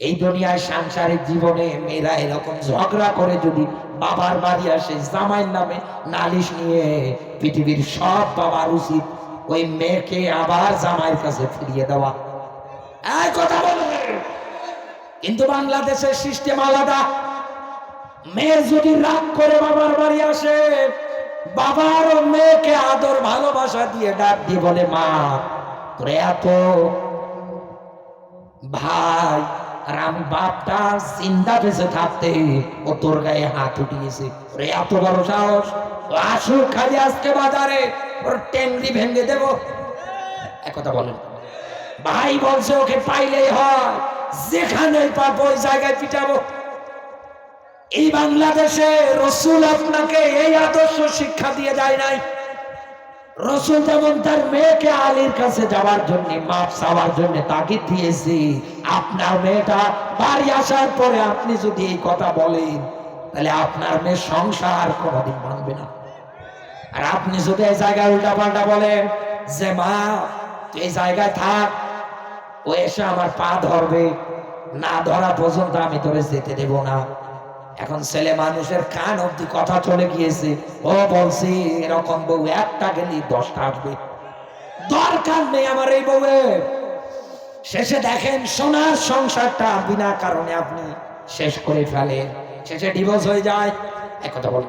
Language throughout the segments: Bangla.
এই দুনিয়ায় সাংসারিক জীবনে মেয়েরা এরকম ঝগড়া করে যদি বাবার বাড়ি আসে, জামাইয়ের নামে নালিশ নিয়ে পৃথিবীর সব বাবার উচিত ওই মেয়েকে আবার জামাইয়ের কাছে ফিরিয়ে দেওয়া। এই কথা বলবে কিন্তু বাংলাদেশের সিস্টেম আলাদা। মেয়ে যদি রাগ করে বাবার বাড়ি আসে, বাবার ও মেয়েকে আদর ভালোবাসা দিয়ে ডাক দিয়ে বলে, মা, তোর এত ভাই আর আমি বাপটা চিন্তা বেঁচে থাকতে ও তোর গায়ে হাত উঠিয়েছে। ওরে এত বড় সাহস। আসুক খালি আজকে বাজারে। ওর টেংরি ভেঙে দেব। একথা বলেন। ভাই বলছে ওকে পাইলেই হয়। যেখানে পাবো ওই জায়গায় পিটাবো। এই বাংলাদেশে রসুল আপনাকে এই আদর্শ শিক্ষা দিয়ে যায় নাই। রসুল যেমন তার মেয়েকে আলীর কাছে যাওয়ার জন্য, মাপ চাওয়ার জন্য তাগিদ দিয়েছি, আপনার মেয়েটা বাড়ি আসার পরে আপনি যদি এই কথা বলেন, তাহলে আপনার মেয়ে সংসার কোনোদিন মানবে না। আর আপনি যদি এই জায়গায় উল্টা পাল্টা বলেন, যে মা, তুই এই জায়গায় থাক, ও এসে আমার পা ধরবে, না ধরা পর্যন্ত আমি তোরে যেতে দেব না। এখন ছেলে মানুষের কান অব্দি কথা চলে গিয়েছে। ও বলছি, এরকম বউ একটা গেলি দশটা আসবে। দরকার নেই আমার এই বউয়ের। শেষে দেখেন, সোনার সংসারটা বিনা কারণে আপনি শেষ করে ফেলেন। শেষে ডিভোর্স হয়ে যায়। এক কথা বল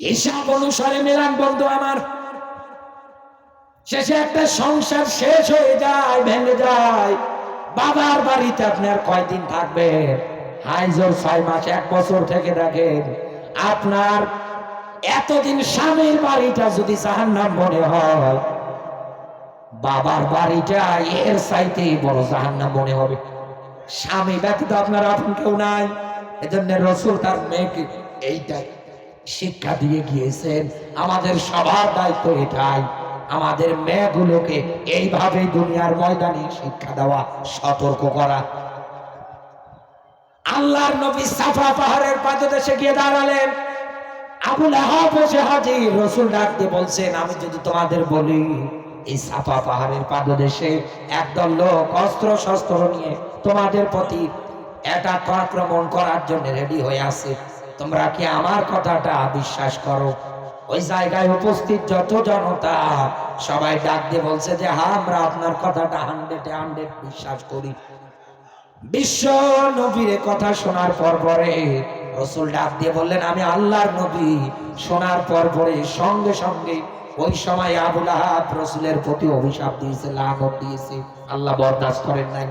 হিসাব অনুসারে মেলান বন্ধু আমার, শেষে একটা সংসার শেষ হয়ে যায়, ভেঙে যায়। বাবার বাড়িতে আপনি আর কয়দিন থাকবেন? হাইজোর ছয় মাস, এক বছর থেকে দেখেন। আপনার এতদিন স্বামীর বাড়িটা যদি জাহান্নাম মনে হয়, বাবার বাড়িটা এর চাইতে বড় জাহান্নাম মনে হবে। স্বামী ব্যতীত আপনার আপন কেউ নাই। এজন্য রসুল তার মেয়েকে এইটাই শিক্ষা দিয়ে গিয়েছেন, আমাদের সবার দায়িত্ব এটাই। আমাদের মেয়েগুলোকে এইভাবে দুনিয়ার ময়দানে শিক্ষা দেওয়া, সতর্ক করা। আল্লাহর নবী সাফা পাহাড়ের পাদদেশে গিয়ে দাঁড়ালেন। আবুল হাজির, রসুল ডাক দিয়ে বলছেন, আমি যদি তোমাদের বলি, এই সাফা পাহাড়ের পাদদেশে একদল লোক অস্ত্র শস্ত্র নিয়ে তোমাদের প্রতি অ্যাটাক আক্রমণ করার জন্য রেডি হয়ে আছে, তোমরা কি আমার কথাটা বিশ্বাস করো? ওই জায়গায় উপস্থিত যত জনতা, সবাই ডাক দিয়ে বলছে যে হ্যাঁ আমরা আপনার কথাটা হান্ড্রেডে হান্ড্রেড বিশ্বাস করি। বিশ্ব নবীর কথা শোনার পর পরে রসুল ডাক দিয়ে বললেন, আমি আল্লাহর নবী। শোনার পর পরে সঙ্গে সঙ্গে ওই সময় আবুল আহাব রসুলের প্রতি অভিশাপ দিয়েছে লাঘব দিয়েছে। আল্লাহ বরদাস্ত করেন নাই।